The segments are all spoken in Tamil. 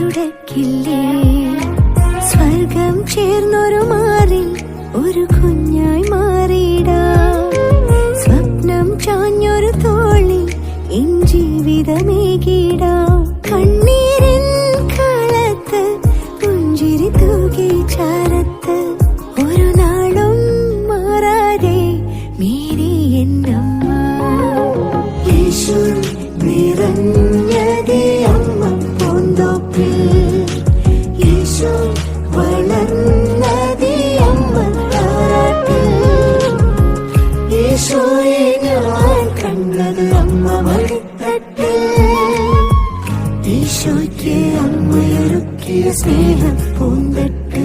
തുടക്കില്ലേ? സ്വർഗം ചേർന്നൊരു മാറി ഒരു കുഞ്ഞു இயேசுவை நான் கண்டது அம்மா மகிழ்த்தட்டில் ஈசோய்க்கு அம்மை அருக்கிய ஸ்நேகம் பூந்தட்டு.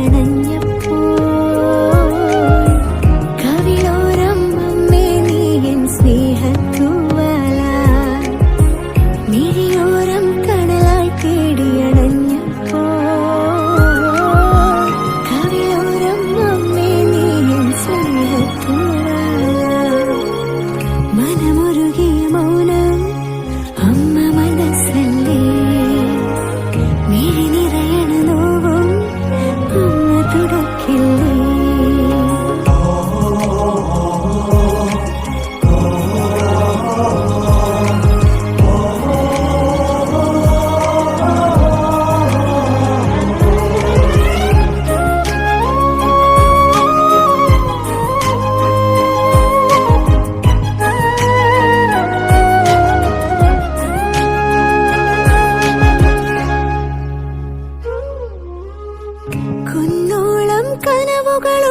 കുന്നോളം കനവുകളുള്ള